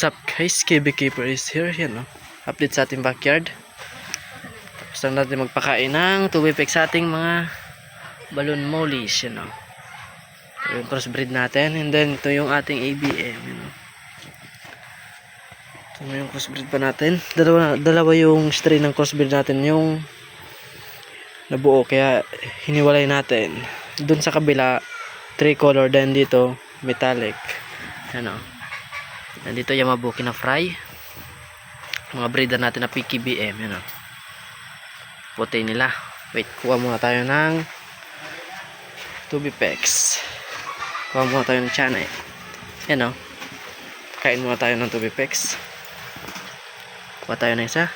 What's up guys? KB Keeper is here. Yan, no? Update sa ating backyard. Tapos lang natin magpakain ng tubipik sa ating mga balloon mollies. Yan, no? Ito yung crossbreed natin. And then ito yung ating ABM. Yan, no? Ito na yung crossbreed pa natin. Dalawa, dalawa yung strain ng crossbreed natin. Yung nabuo. Kaya hiniwalay natin. Doon sa kabila, tricolor. Then dito, metallic. Yan, no? Nandito Yamabuki na fry. Mga breeder natin na PKBM. Yan o. Puti nila. Wait, kuha muna tayo ng Tubipex. Kuha muna tayo ng Chanay. Yan o. Kain muna tayo ng Tubipex. Kuha tayo ng isa.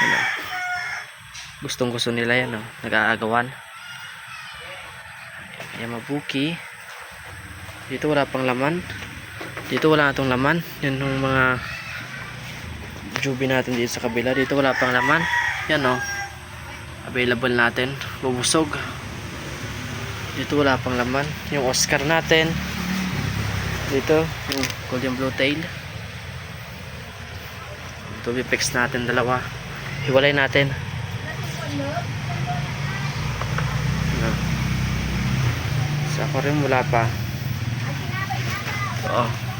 Yan o. Gustong gusto nila yan o. Nag-aagawan. Yamabuki. Dito wala pang laman. Dito wala natong laman. Yan yung mga jubi natin dito sa kabila. Dito wala pang laman. Yan o. Available natin. Bubusog. Dito wala pang laman. Yung Oscar natin. Dito. Yung Golden Blue Tail. Yung Tubipix natin dalawa. Hiwalay natin. Sa aquarium wala pa. 啊。